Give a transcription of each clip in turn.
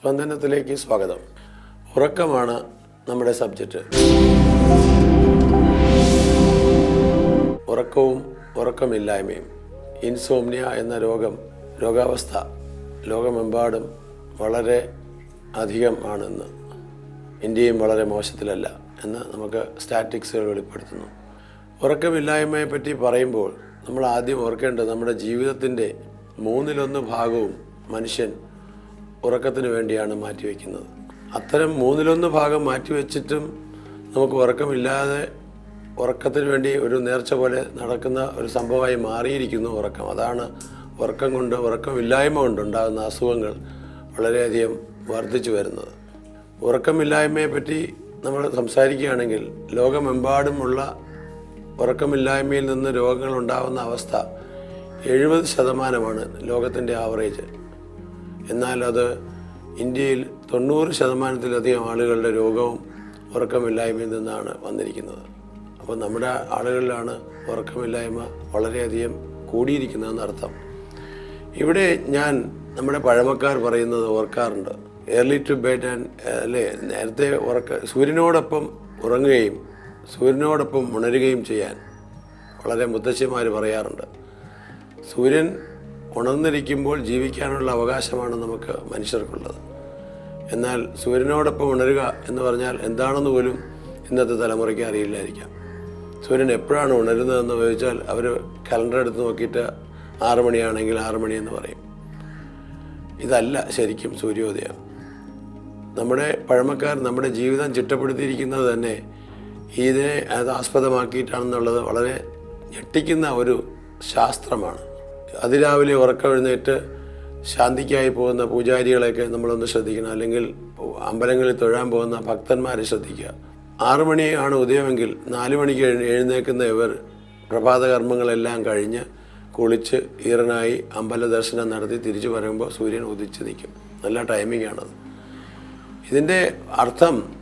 സ്പന്ദനത്തിലേക്ക് സ്വാഗതം. ഉറക്കമാണ് നമ്മുടെ സബ്ജക്റ്റ്. ഉറക്കവും ഉറക്കമില്ലായ്മയും ഇൻസോംനിയ എന്ന രോഗം രോഗാവസ്ഥ ലോകമെമ്പാടും വളരെ അധികം ആണെന്ന് ഇന്ത്യയും വളരെ മോശത്തിലല്ല എന്ന് നമുക്ക് സ്റ്റാറ്റിക്സുകൾ വെളിപ്പെടുത്തുന്നു. ഉറക്കമില്ലായ്മയെ പറ്റി പറയുമ്പോൾ നമ്മൾ ആദ്യം ഓർക്കേണ്ടത് നമ്മുടെ ജീവിതത്തിന്റെ മൂന്നിലൊന്ന് ഭാഗവും മനുഷ്യൻ ഉറക്കത്തിന് വേണ്ടിയാണ് മാറ്റിവെക്കുന്നത്. അത്തരം മൂന്നിലൊന്ന് ഭാഗം മാറ്റിവെച്ചിട്ടും നമുക്ക് ഉറക്കമില്ലാതെ ഉറക്കത്തിന് വേണ്ടി ഒരു നേർച്ച പോലെ നടക്കുന്ന ഒരു സംഭവമായി മാറിയിരിക്കുന്നു ഉറക്കം. അതാണ് ഉറക്കം കൊണ്ട് ഉറക്കമില്ലായ്മ കൊണ്ടുണ്ടാകുന്ന അസുഖങ്ങൾ വളരെയധികം വർദ്ധിച്ചു വരുന്നത്. ഉറക്കമില്ലായ്മയെ പറ്റി നമ്മൾ സംസാരിക്കുകയാണെങ്കിൽ ലോകമെമ്പാടുമുള്ള ഉറക്കമില്ലായ്മയിൽ നിന്ന് രോഗങ്ങൾ ഉണ്ടാകുന്ന അവസ്ഥ എഴുപത് ശതമാനമാണ് ലോകത്തിന്റെ ആവറേജ്. എന്നാൽ അത് ഇന്ത്യയിൽ തൊണ്ണൂറ് ശതമാനത്തിലധികം ആളുകളുടെ രോഗവും ഉറക്കമില്ലായ്മയിൽ നിന്നാണ് വന്നിരിക്കുന്നത്. അപ്പോൾ നമ്മുടെ ആളുകളിലാണ് ഉറക്കമില്ലായ്മ വളരെയധികം കൂടിയിരിക്കുന്നതെന്ന് അർത്ഥം. ഇവിടെ ഞാൻ നമ്മുടെ പഴമക്കാർ പറയുന്നത് ഓർക്കാറുണ്ട്. ഏർലി ടു ബെഡ് ആൻഡ് അല്ലേ നേരത്തെ ഉറക്ക സൂര്യനോടൊപ്പം ഉറങ്ങുകയും സൂര്യനോടൊപ്പം ഉണരുകയും ചെയ്യാൻ വളരെ മുത്തശ്ശിമാർ പറയാറുണ്ട്. സൂര്യൻ ഉണർന്നിരിക്കുമ്പോൾ ജീവിക്കാനുള്ള അവകാശമാണ് നമുക്ക് മനുഷ്യർക്കുള്ളത്. എന്നാൽ സൂര്യനോടൊപ്പം ഉണരുക എന്ന് പറഞ്ഞാൽ എന്താണെന്ന് പോലും ഇന്നത്തെ തലമുറയ്ക്ക് അറിയില്ലായിരിക്കാം. സൂര്യൻ എപ്പോഴാണ് ഉണരുന്നതെന്ന് ചോദിച്ചാൽ അവർ കലണ്ടർ എടുത്ത് നോക്കിയിട്ട് ആറു മണിയാണെങ്കിൽ ആറ് മണിയെന്ന് പറയും. ഇതല്ല ശരിക്കും സൂര്യോദയം. നമ്മുടെ പഴമക്കാർ നമ്മുടെ ജീവിതം ചിട്ടപ്പെടുത്തിയിരിക്കുന്നത് തന്നെ ഇതിനെ അത് ആസ്പദമാക്കിയിട്ടാണെന്നുള്ളത് വളരെ ഞെട്ടിക്കുന്ന ഒരു ശാസ്ത്രമാണ്. അതിരാവിലെ ഉറക്കമെഴുന്നേറ്റ് ശാന്തിക്കായി പോകുന്ന പൂജാരികളെയൊക്കെ നമ്മളൊന്ന് ശ്രദ്ധിക്കണം. അല്ലെങ്കിൽ അമ്പലങ്ങളിൽ തൊഴാൻ പോകുന്ന ഭക്തന്മാരെ ശ്രദ്ധിക്കുക. ആറു മണിയാണ് ഉദയമെങ്കിൽ നാല് മണിക്ക് എഴുന്നേൽക്കുന്ന ഇവർ പ്രഭാത കർമ്മങ്ങളെല്ലാം കഴിഞ്ഞ് കുളിച്ച് ഈറനായി അമ്പല ദർശനം നടത്തി തിരിച്ചു വരുമ്പോൾ സൂര്യൻ ഉദിച്ച് നിൽക്കും. നല്ല ടൈമിംഗ് ആണത് ഇതിന്റെ അർത്ഥം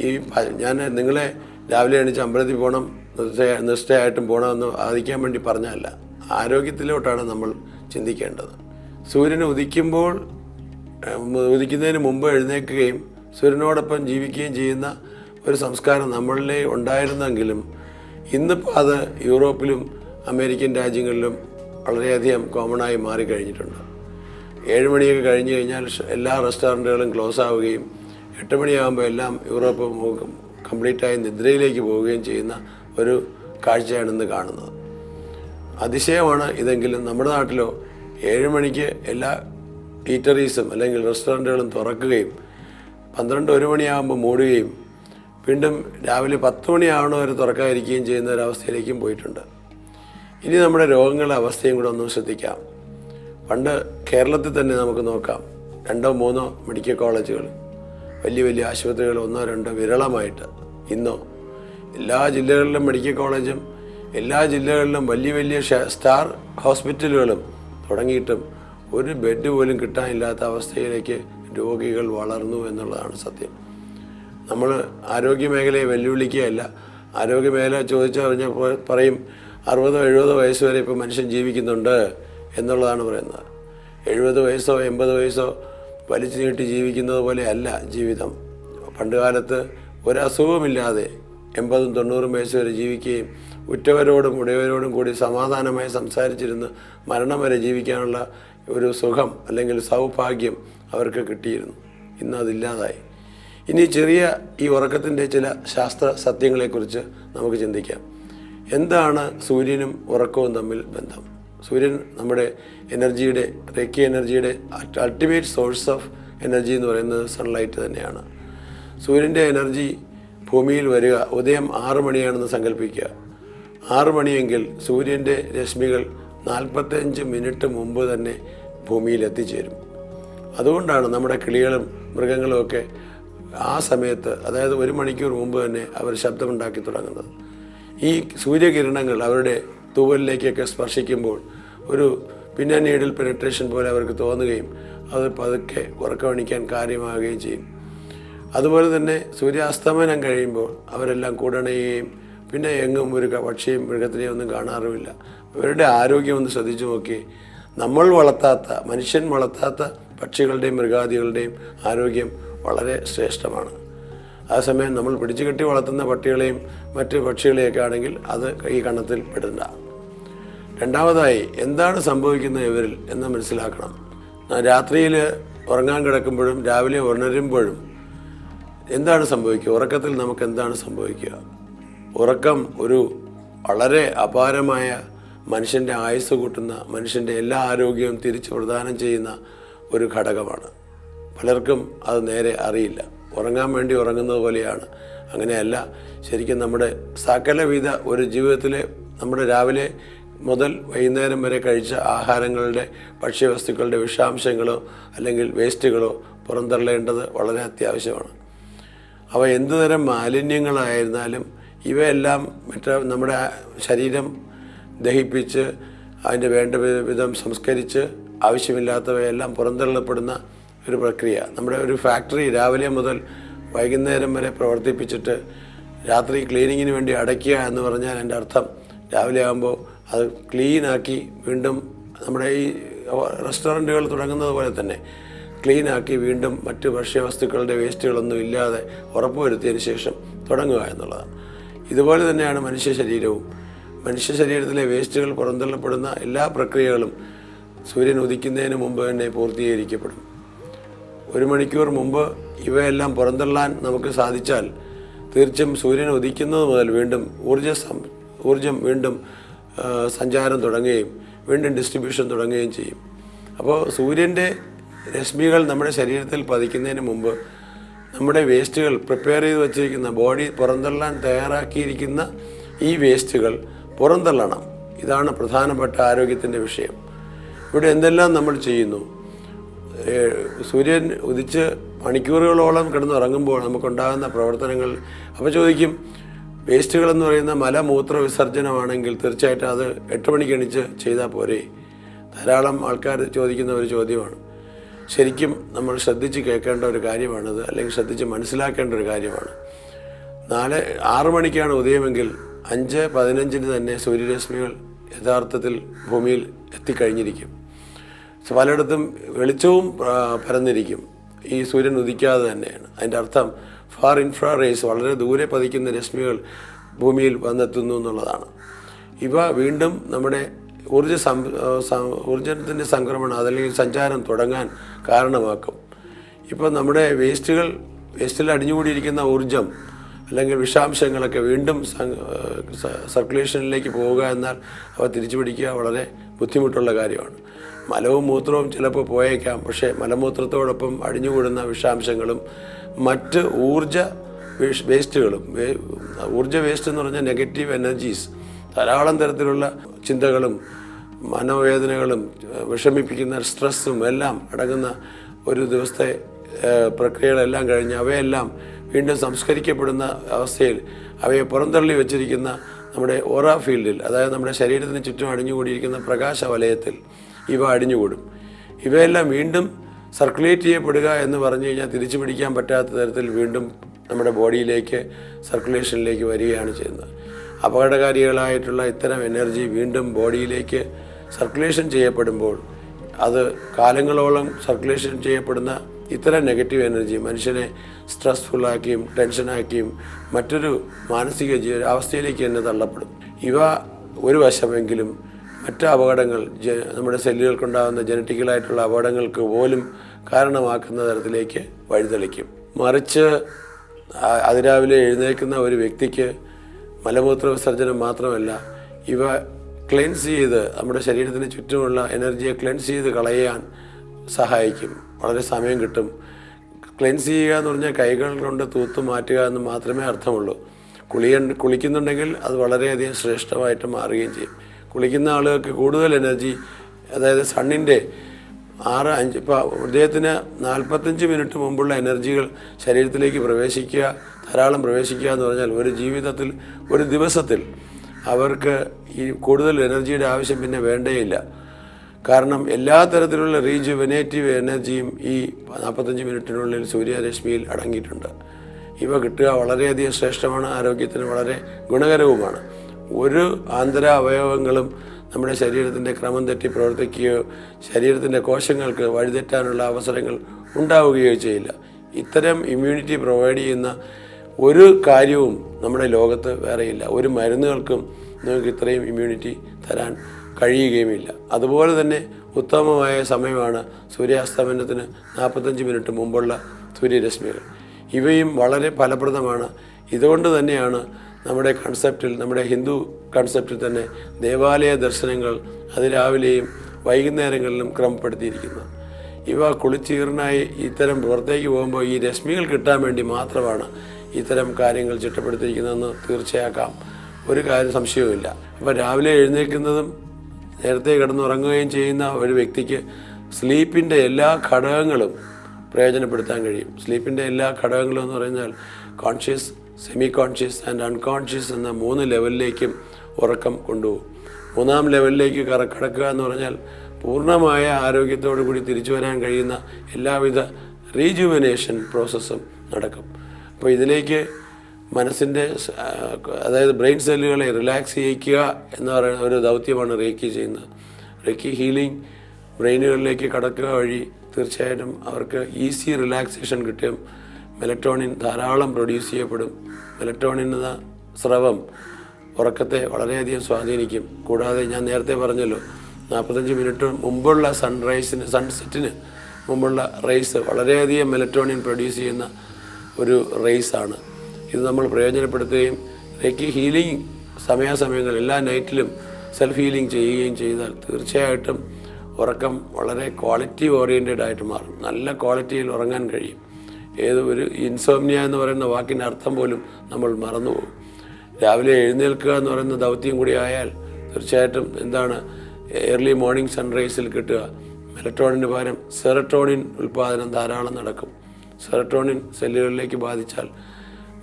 ഈ ഞാൻ നിങ്ങളെ രാവിലെ എണീച്ച് അമ്പലത്തിൽ പോകണം നിഷ്ഠ നിഷ്ഠയായിട്ടും പോകണമെന്ന് ആദിക്കാൻ വേണ്ടി പറഞ്ഞതല്ല. ആരോഗ്യത്തിലോട്ടാണ് നമ്മൾ ചിന്തിക്കേണ്ടത്. സൂര്യൻ ഉദിക്കുമ്പോൾ ഉദിക്കുന്നതിന് മുമ്പ് എഴുന്നേൽക്കുകയും സൂര്യനോടൊപ്പം ജീവിക്കുകയും ചെയ്യുന്ന ഒരു സംസ്കാരം നമ്മളിലെ ഉണ്ടായിരുന്നെങ്കിലും ഇന്നിപ്പോൾ അത് യൂറോപ്പിലും അമേരിക്കൻ രാജ്യങ്ങളിലും വളരെയധികം കോമണായി മാറിക്കഴിഞ്ഞിട്ടുണ്ട്. ഏഴ് മണിയൊക്കെ കഴിഞ്ഞ് കഴിഞ്ഞാൽ എല്ലാ റെസ്റ്റോറന്റുകളും ക്ലോസ് ആവുകയും എട്ട് മണിയാകുമ്പോൾ എല്ലാം യൂറോപ്പ് കംപ്ലീറ്റായി നിദ്രയിലേക്ക് പോവുകയും ചെയ്യുന്ന ഒരു കാഴ്ചയാണ് ഇന്ന് കാണുന്നത്. അതിശയമാണ് ഇതെങ്കിലും നമ്മുടെ നാട്ടിലോ ഏഴ് മണിക്ക് എല്ലാ ഈറ്ററീസും അല്ലെങ്കിൽ റെസ്റ്റോറന്റുകളും തുറക്കുകയും പന്ത്രണ്ട് ഒരു മണിയാകുമ്പോൾ മൂടുകയും വീണ്ടും രാവിലെ പത്ത് മണിയാവണ വരെ തുറക്കാതിരിക്കുകയും ചെയ്യുന്ന ഒരവസ്ഥയിലേക്കും പോയിട്ടുണ്ട്. ഇനി നമ്മുടെ രോഗങ്ങളുടെ അവസ്ഥയും കൂടെ ഒന്ന് ശ്രദ്ധിക്കാം. പണ്ട് കേരളത്തിൽ തന്നെ നമുക്ക് നോക്കാം. രണ്ടോ മൂന്നോ മെഡിക്കൽ കോളേജുകൾ വലിയ വലിയ ആശുപത്രികൾ ഒന്നോ രണ്ടോ വിരളമായിട്ട്. ഇന്നോ എല്ലാ ജില്ലകളിലും മെഡിക്കൽ കോളേജും എല്ലാ ജില്ലകളിലും വലിയ വലിയ സ്റ്റാർ ഹോസ്പിറ്റലുകളും തുടങ്ങിയിട്ടും ഒരു ബെഡ് പോലും കിട്ടാനില്ലാത്ത അവസ്ഥയിലേക്ക് രോഗികൾ വളർന്നു എന്നുള്ളതാണ് സത്യം. നമ്മൾ ആരോഗ്യമേഖലയെ വെല്ലുവിളിക്കുകയല്ല. ആരോഗ്യമേഖല ചോദിച്ചറിഞ്ഞാൽ പറയും അറുപതോ എഴുപതോ വയസ്സ് വരെ ഇപ്പോൾ മനുഷ്യൻ ജീവിക്കുന്നുണ്ട് എന്നുള്ളതാണ് പറയുന്നത്. എഴുപത് വയസ്സോ എൺപത് വയസ്സോ വലിച്ചു നീട്ടി ജീവിക്കുന്നത് പോലെ അല്ല ജീവിതം. പണ്ടുകാലത്ത് ഒരസുഖമില്ലാതെ എൺപതും തൊണ്ണൂറും വയസ്സ് വരെ ജീവിക്കുകയും ഉറ്റവരോടും ഉടയവരോടും കൂടി സമാധാനമായി സംസാരിച്ചിരുന്ന് മരണം വരെ ജീവിക്കാനുള്ള ഒരു സുഖം അല്ലെങ്കിൽ സൗഭാഗ്യം അവർക്ക് കിട്ടിയിരുന്നു. ഇന്ന് അതില്ലാതായി. ഇനി ചെറിയ ഈ ഉറക്കത്തിന്റെ ചില ശാസ്ത്ര സത്യങ്ങളെക്കുറിച്ച് നമുക്ക് ചിന്തിക്കാം. എന്താണ് സൂര്യനും ഉറക്കവും തമ്മിൽ ബന്ധം? സൂര്യൻ നമ്മുടെ എനർജിയുടെ റേക്കി എനർജിയുടെ അൾട്ടിമേറ്റ് സോഴ്സ് ഓഫ് എനർജി എന്ന് പറയുന്നത് സൺലൈറ്റ് തന്നെയാണ്. സൂര്യന്റെ എനർജി ഭൂമിയിൽ വരിക ഉദയം ആറ് മണിയാണെന്ന് സങ്കല്പിക്കുക. ആറ് മണിയെങ്കിൽ സൂര്യന്റെ രശ്മികൾ നാൽപ്പത്തഞ്ച് മിനിറ്റ് മുമ്പ് തന്നെ ഭൂമിയിൽ എത്തിച്ചേരും. അതുകൊണ്ടാണ് നമ്മുടെ കിളികളും മൃഗങ്ങളും ഒക്കെ ആ സമയത്ത് അതായത് ഒരു മണിക്കൂർ മുമ്പ് തന്നെ അവർ ശബ്ദമുണ്ടാക്കി തുടങ്ങുന്നത്. ഈ സൂര്യകിരണങ്ങൾ അവരുടെ തൂവലിലേക്കൊക്കെ സ്പർശിക്കുമ്പോൾ ഒരു പിന്നെ നീഡിൽ പെനട്രേഷൻ പോലെ അവർക്ക് തോന്നുകയും അത് പതുക്കെ ഉറക്കമണിക്കാൻ കാര്യമാവുകയും ചെയ്യും. അതുപോലെ തന്നെ സൂര്യാസ്തമനം കഴിയുമ്പോൾ അവരെല്ലാം കൂടണയുകയും പിന്നെ എങ്ങും ഒരു പക്ഷിയും മൃഗത്തിനെയും ഒന്നും കാണാറുമില്ല. ഇവരുടെ ആരോഗ്യം ഒന്ന് ശ്രദ്ധിച്ചു നോക്കി. നമ്മൾ വളർത്താത്ത മനുഷ്യൻ വളർത്താത്ത പക്ഷികളുടെയും മൃഗാദികളുടെയും ആരോഗ്യം വളരെ ശ്രേഷ്ഠമാണ്. അതേസമയം നമ്മൾ പിടിച്ചു കെട്ടി വളർത്തുന്ന പട്ടികളെയും മറ്റ് പക്ഷികളെയൊക്കെ ആണെങ്കിൽ അത് ഈ കണ്ണത്തിൽ പെടണ്ട. രണ്ടാമതായി എന്താണ് സംഭവിക്കുന്നത് ഇവരിൽ എന്ന് മനസ്സിലാക്കണം. രാത്രിയിൽ ഉറങ്ങാൻ കിടക്കുമ്പോഴും രാവിലെ ഉണരുമ്പോഴും എന്താണ് സംഭവിക്കുക? ഉറക്കത്തിൽ നമുക്ക് എന്താണ് സംഭവിക്കുക? ഉറക്കം ഒരു വളരെ അപാരമായ മനുഷ്യന്റെ ആയുസ് കൂട്ടുന്ന മനുഷ്യന്റെ എല്ലാ ആരോഗ്യവും തിരിച്ച് പ്രദാനം ചെയ്യുന്ന ഒരു ഘടകമാണ്. പലർക്കും അത് നേരെ അറിയില്ല. ഉറങ്ങാൻ വേണ്ടി ഉറങ്ങുന്നത് പോലെയാണ്. അങ്ങനെയല്ല ശരിക്കും നമ്മുടെ സകലവിധ ഒരു ജീവിതത്തിലെ നമ്മുടെ രാവിലെ മുതൽ വൈകുന്നേരം വരെ കഴിച്ച ആഹാരങ്ങളുടെ ഭക്ഷ്യവസ്തുക്കളുടെ വിഷാംശങ്ങളോ അല്ലെങ്കിൽ വേസ്റ്റുകളോ പുറന്തള്ളേണ്ടത് വളരെ അത്യാവശ്യമാണ്. അവ എന്തുതരം മാലിന്യങ്ങളായിരുന്നാലും ഇവയെല്ലാം മറ്റേ നമ്മുടെ ശരീരം ദഹിപ്പിച്ച് അതിന്റെ വേണ്ട വിധം സംസ്കരിച്ച് ആവശ്യമില്ലാത്തവയെല്ലാം പുറന്തള്ളപ്പെടുന്ന ഒരു പ്രക്രിയ. നമ്മുടെ ഒരു ഫാക്ടറി രാവിലെ മുതൽ വൈകുന്നേരം വരെ പ്രവർത്തിപ്പിച്ചിട്ട് രാത്രി ക്ലീനിങ്ങിന് വേണ്ടി അടയ്ക്കുക എന്ന് പറഞ്ഞാൽ എന്റെ അർത്ഥം രാവിലെ ആകുമ്പോൾ അത് ക്ലീനാക്കി വീണ്ടും നമ്മുടെ ഈ റെസ്റ്റോറന്റുകൾ തുടങ്ങുന്നത് പോലെ തന്നെ ക്ലീനാക്കി വീണ്ടും മറ്റ് ഭക്ഷ്യവസ്തുക്കളുടെ വേസ്റ്റുകളൊന്നും ഇല്ലാതെ ഉറപ്പുവരുത്തിയതിന് ശേഷം തുടങ്ങുക എന്നുള്ളതാണ്. ഇതുപോലെ തന്നെയാണ് മനുഷ്യ ശരീരവും. മനുഷ്യ ശരീരത്തിലെ വേസ്റ്റുകൾ പുറന്തള്ളപ്പെടുന്ന എല്ലാ പ്രക്രിയകളും സൂര്യൻ ഉദിക്കുന്നതിന് മുമ്പ് തന്നെ പൂർത്തീകരിക്കപ്പെടും. ഒരു മണിക്കൂർ മുമ്പ് ഇവയെല്ലാം പുറന്തള്ളാൻ നമുക്ക് സാധിച്ചാൽ തീർച്ചയായും സൂര്യൻ ഉദിക്കുന്നത് മുതൽ വീണ്ടും ഊർജ ഊർജം വീണ്ടും സഞ്ചാരം തുടങ്ങുകയും വീണ്ടും ഡിസ്ട്രിബ്യൂഷൻ തുടങ്ങുകയും ചെയ്യും. അപ്പോൾ സൂര്യന്റെ രശ്മികൾ നമ്മുടെ ശരീരത്തിൽ പതിക്കുന്നതിന് മുമ്പ് നമ്മുടെ വേസ്റ്റുകൾ പ്രിപ്പയർ ചെയ്ത് വച്ചിരിക്കുന്ന ബോഡി പുറന്തള്ളാൻ തയ്യാറാക്കിയിരിക്കുന്ന ഈ വേസ്റ്റുകൾ പുറന്തള്ളണം. ഇതാണ് പ്രധാനപ്പെട്ട ആരോഗ്യത്തിന്റെ വിഷയം. ഇവിടെ എന്തെല്ലാം നമ്മൾ ചെയ്യുന്നു? സൂര്യൻ ഉദിച്ച് മണിക്കൂറുകളോളം കിടന്നുറങ്ങുമ്പോൾ നമുക്കുണ്ടാകുന്ന പ്രവർത്തനങ്ങൾ. അപ്പോൾ ചോദിക്കും വേസ്റ്റുകൾ എന്ന് പറയുന്ന മലമൂത്ര വിസർജനമാണെങ്കിൽ തീർച്ചയായിട്ടും അത് എട്ട് മണിക്ക് എണിച്ച് ചെയ്താൽ പോരെ? ധാരാളം ആൾക്കാർ ചോദിക്കുന്ന ഒരു ചോദ്യമാണ്. ശരിക്കും നമ്മൾ ശ്രദ്ധിച്ച് കേൾക്കേണ്ട ഒരു കാര്യമാണത് അല്ലെങ്കിൽ ശ്രദ്ധിച്ച് മനസ്സിലാക്കേണ്ട ഒരു കാര്യമാണ്. നാല് ആറു മണിക്കാണ് ഉദയമെങ്കിൽ അഞ്ച് പതിനഞ്ചിന് തന്നെ സൂര്യരശ്മികൾ യഥാർത്ഥത്തിൽ ഭൂമിയിൽ എത്തിക്കഴിഞ്ഞിരിക്കും. പലയിടത്തും വെളിച്ചവും പരന്നിരിക്കും. ഈ സൂര്യൻ ഉദിക്കാതെ തന്നെയാണ്. അതിന്റെ അർത്ഥം ഫാർ ഇൻഫ്രാ റേസ് വളരെ ദൂരെ പതിക്കുന്ന രശ്മികൾ ഭൂമിയിൽ വന്നെത്തുന്നു എന്നുള്ളതാണ്. ഇവ വീണ്ടും നമ്മുടെ ഊർജ ഊർജത്തിന്റെ സംക്രമണം അതല്ലെങ്കിൽ സഞ്ചാരം തുടങ്ങാൻ കാരണമാക്കും. ഇപ്പം നമ്മുടെ വേസ്റ്റുകൾ വേസ്റ്റിൽ അടിഞ്ഞുകൂടിയിരിക്കുന്ന ഊർജം അല്ലെങ്കിൽ വിഷാംശങ്ങളൊക്കെ വീണ്ടും സർക്കുലേഷനിലേക്ക് പോവുക എന്നാൽ അവ തിരിച്ചു പിടിക്കുക വളരെ ബുദ്ധിമുട്ടുള്ള കാര്യമാണ്. മലവും മൂത്രവും ചിലപ്പോൾ പോയേക്കാം പക്ഷേ മലമൂത്രത്തോടൊപ്പം അടിഞ്ഞുകൂടുന്ന വിഷാംശങ്ങളും മറ്റ് ഊർജ വേസ്റ്റുകളും ഊർജ വേസ്റ്റ് എന്ന് പറഞ്ഞാൽ നെഗറ്റീവ് എനർജീസ് ധാരാളം തരത്തിലുള്ള ചിന്തകളും മനോവേദനകളും വിഷമിപ്പിക്കുന്ന സ്ട്രെസ്സും എല്ലാം അടങ്ങുന്ന ഒരു ദിവസത്തെ പ്രക്രിയകളെല്ലാം കഴിഞ്ഞ് അവയെല്ലാം വീണ്ടും സംസ്കരിക്കപ്പെടുന്ന അവസ്ഥയിൽ അവയെ പുറന്തള്ളി വെച്ചിരിക്കുന്ന നമ്മുടെ ഓറ ഫീൽഡിൽ അതായത് നമ്മുടെ ശരീരത്തിന് ചുറ്റും അടിഞ്ഞുകൂടിയിരിക്കുന്ന പ്രകാശ വലയത്തിൽ ഇവ അടിഞ്ഞുകൂടും. ഇവയെല്ലാം വീണ്ടും സർക്കുലേറ്റ് ചെയ്യപ്പെടുക എന്ന് പറഞ്ഞു കഴിഞ്ഞാൽ തിരിച്ചു പിടിക്കാൻ പറ്റാത്ത തരത്തിൽ വീണ്ടും നമ്മുടെ ബോഡിയിലേക്ക് സർക്കുലേഷനിലേക്ക് വരികയാണ് ചെയ്യുന്നത്. അപകടകാരികളായിട്ടുള്ള ഇത്തരം എനർജി വീണ്ടും ബോഡിയിലേക്ക് സർക്കുലേഷൻ ചെയ്യപ്പെടുമ്പോൾ അത് കാലങ്ങളോളം സർക്കുലേഷൻ ചെയ്യപ്പെടുന്ന ഇത്തരം നെഗറ്റീവ് എനർജി മനുഷ്യനെ സ്ട്രെസ്ഫുള്ളാക്കിയും ടെൻഷനാക്കിയും മറ്റൊരു മാനസിക ജീവ അവസ്ഥയിലേക്ക് തന്നെ തള്ളപ്പെടും. ഇവ ഒരു വശമെങ്കിലും മറ്റ് അപകടങ്ങൾ നമ്മുടെ സെല്ലുകൾക്കുണ്ടാകുന്ന ജനറ്റിക്കലായിട്ടുള്ള അപകടങ്ങൾക്ക് പോലും കാരണമാക്കുന്ന തരത്തിലേക്ക് വഴിതെളിക്കും. മറിച്ച് അതിരാവിലെ എഴുന്നേൽക്കുന്ന ഒരു വ്യക്തിക്ക് മലമൂത്ര വിസർജനം മാത്രമല്ല ഇവ ക്ലെൻസ് ചെയ്ത് നമ്മുടെ ശരീരത്തിന് ചുറ്റുമുള്ള എനർജിയെ ക്ലെൻസ് ചെയ്ത് കളയാൻ സഹായിക്കും. വളരെ സമയം കിട്ടും. ക്ലെൻസ് ചെയ്യുക എന്ന് പറഞ്ഞാൽ കൈകൾ കൊണ്ട് തൂത്ത് മാറ്റുക എന്ന് മാത്രമേ അർത്ഥമുള്ളൂ. കുളിയ കുളിക്കുന്നുണ്ടെങ്കിൽ അത് വളരെയധികം ശ്രേഷ്ഠമായിട്ട് മാറുകയും ചെയ്യും. കുളിക്കുന്ന ആളുകൾക്ക് കൂടുതൽ എനർജി അതായത് സണ്ണിന്റെ ആറ് അഞ്ച് ഇപ്പോൾ ഹൃദയത്തിന് നാൽപ്പത്തഞ്ച് മിനിറ്റ് മുമ്പുള്ള എനർജികൾ ശരീരത്തിലേക്ക് പ്രവേശിക്കുക ധാരാളം പ്രവേശിക്കുക എന്ന് പറഞ്ഞാൽ ഒരു ജീവിതത്തിൽ ഒരു ദിവസത്തിൽ അവർക്ക് ഈ കൂടുതൽ എനർജിയുടെ ആവശ്യം പിന്നെ വേണ്ടേയില്ല. കാരണം എല്ലാ തരത്തിലുള്ള റീജുവനേറ്റീവ് എനർജിയും ഈ നാൽപ്പത്തഞ്ച് മിനിറ്റിനുള്ളിൽ സൂര്യരശ്മിയിൽ അടങ്ങിയിട്ടുണ്ട്. ഇവ കിട്ടുക വളരെയധികം ശ്രേഷ്ഠമാണ് ആരോഗ്യത്തിന് വളരെ ഗുണകരവുമാണ്. ഒരു ആന്തര അവയവങ്ങളും നമ്മുടെ ശരീരത്തിന്റെ ക്രമം തെറ്റി പ്രവർത്തിക്കുകയോ ശരീരത്തിന്റെ കോശങ്ങൾക്ക് വഴിതെറ്റാനുള്ള അവസരങ്ങൾ ഉണ്ടാവുകയോ ചെയ്യില്ല. ഇത്തരം ഇമ്മ്യൂണിറ്റി പ്രൊവൈഡ് ചെയ്യുന്ന ഒരു കാര്യവും നമ്മുടെ ലോകത്ത് വേറെയില്ല ഒരു മരുന്നുകൾക്കും നിങ്ങൾക്ക് ഇത്രയും ഇമ്മ്യൂണിറ്റി തരാൻ കഴിയുകയുമില്ല. അതുപോലെ തന്നെ ഉത്തമമായ സമയമാണ് സൂര്യാസ്തമനത്തിന് നാൽപ്പത്തഞ്ച് മിനിറ്റ് മുമ്പുള്ള സൂര്യരശ്മികൾ. ഇവയും വളരെ ഫലപ്രദമാണ്. ഇതുകൊണ്ട് തന്നെയാണ് നമ്മുടെ കൺസെപ്റ്റിൽ നമ്മുടെ ഹിന്ദു കൺസെപ്റ്റിൽ തന്നെ ദേവാലയ ദർശനങ്ങൾ അതിരാവിലെയും വൈകുന്നേരങ്ങളിലും ക്രമപ്പെടുത്തിയിരിക്കുന്നു. ഇവ കുളിച്ചീറിനായി ഇത്തരം പുറത്തേക്ക് പോകുമ്പോൾ ഈ രശ്മികൾ കിട്ടാൻ വേണ്ടി മാത്രമാണ് ഇത്തരം കാര്യങ്ങൾ ചിട്ടപ്പെടുത്തിയിരിക്കുന്നതെന്ന് തീർച്ചയാക്കാം. ഒരു കാര്യം സംശയവുമില്ല. അപ്പോൾ രാവിലെ എഴുന്നേൽക്കുന്നതും നേരത്തെ കിടന്നുറങ്ങുകയും ചെയ്യുന്ന ഒരു വ്യക്തിക്ക് സ്ലീപ്പിന്റെ എല്ലാ ഘടകങ്ങളും പ്രയോജനപ്പെടുത്താൻ കഴിയും. സ്ലീപ്പിന്റെ എല്ലാ ഘടകങ്ങളും എന്ന് പറഞ്ഞാൽ conscious semi conscious and unconscious എന്ന മൂന്ന് ലെവലിലേക്കും ഉറക്കം കൊണ്ടുപോകും. മൂന്നാം ലെവലിലേക്ക് കടക്കുക എന്ന് പറഞ്ഞാൽ പൂർണമായ ആരോഗ്യത്തോടു കൂടി തിരിച്ചു വരാൻ കഴിയുന്ന എല്ലാവിധ റീജുവനേഷൻ പ്രോസസ്സും നടക്കും. അപ്പോൾ ഇതിലേക്ക് മനസ്സിന്റെ അതായത് ബ്രെയിൻ സെല്ലുകളെ റിലാക്സ് ചെയ്യിക്കുക എന്ന് പറയുന്ന ഒരു ദൗത്യമാണ് റേക്കി ചെയ്യുന്നത്. റേക്കി ഹീലിംഗ് ബ്രെയിനുകളിലേക്ക് കടക്കുക വഴി തീർച്ചയായിട്ടും അവർക്ക് ഈസി റിലാക്സേഷൻ കിട്ടും. മെലറ്റോണിൻ ധാരാളം പ്രൊഡ്യൂസ് ചെയ്യപ്പെടും. മെലക്ട്രോണിൻ എന്ന സ്രവം ഉറക്കത്തെ വളരെയധികം സ്വാധീനിക്കും. കൂടാതെ ഞാൻ നേരത്തെ പറഞ്ഞല്ലോ നാൽപ്പത്തഞ്ച് മിനിറ്റ് മുമ്പുള്ള സൺറൈസിന് സൺസെറ്റിന് മുമ്പുള്ള റേസ് വളരെയധികം മെലക്ട്രോണിൻ പ്രൊഡ്യൂസ് ചെയ്യുന്ന ഒരു റേസാണ് ഇത് നമ്മൾ പ്രയോജനപ്പെടുത്തുകയും റേക്കി ഹീലിംഗ് സമയാസമയങ്ങളിൽ എല്ലാ നൈറ്റിലും സെൽഫ് ഹീലിംഗ് ചെയ്യുകയും ചെയ്താൽ തീർച്ചയായിട്ടും ഉറക്കം വളരെ ക്വാളിറ്റി ഓറിയന്റഡ് ആയിട്ട് മാറും. നല്ല ക്വാളിറ്റിയിൽ ഉറങ്ങാൻ കഴിയും. ഏത് ഒരു ഇൻസോംനിയ എന്ന് പറയുന്ന വാക്കിന്റെ അർത്ഥം പോലും നമ്മൾ മറന്നുപോകും. രാവിലെ എഴുന്നേൽക്കുക എന്ന് പറയുന്ന ദൗത്യം കൂടി ആയാൽ തീർച്ചയായിട്ടും എന്താണ് ഏർലി മോർണിംഗ് സൺറൈസിൽ കിട്ടുക. മെലറ്റോണിന് പകരം സെറട്ടോണിൻ ഉൽപ്പാദനം ധാരാളം നടക്കും. സെറട്ടോണിൻ സെല്ലുകളിലേക്ക് ബാധിച്ചാൽ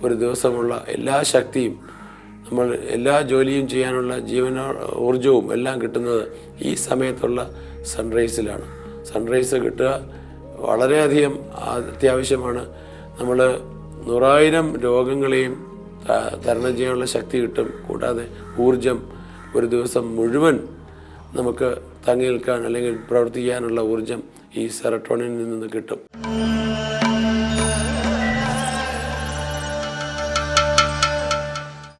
ഒരു ദിവസമുള്ള എല്ലാ ശക്തിയും നമ്മൾ എല്ലാ ജോലിയും ചെയ്യാനുള്ള ജീവന ഊർജവും എല്ലാം കിട്ടുന്നത് ഈ സമയത്തുള്ള സൺറൈസിലാണ് സൺറൈസ് കിട്ടുക വളരെയധികം അത്യാവശ്യമാണ്. നമ്മൾ നൂറായിരം രോഗങ്ങളെയും തരണം ചെയ്യാനുള്ള ശക്തി കിട്ടും. കൂടാതെ ഊർജം ഒരു ദിവസം മുഴുവൻ നമുക്ക് തങ്ങി നിൽക്കാൻ അല്ലെങ്കിൽ പ്രവർത്തിക്കാനുള്ള ഊർജം ഈ സെറട്ടോണിൽ നിന്ന് കിട്ടും.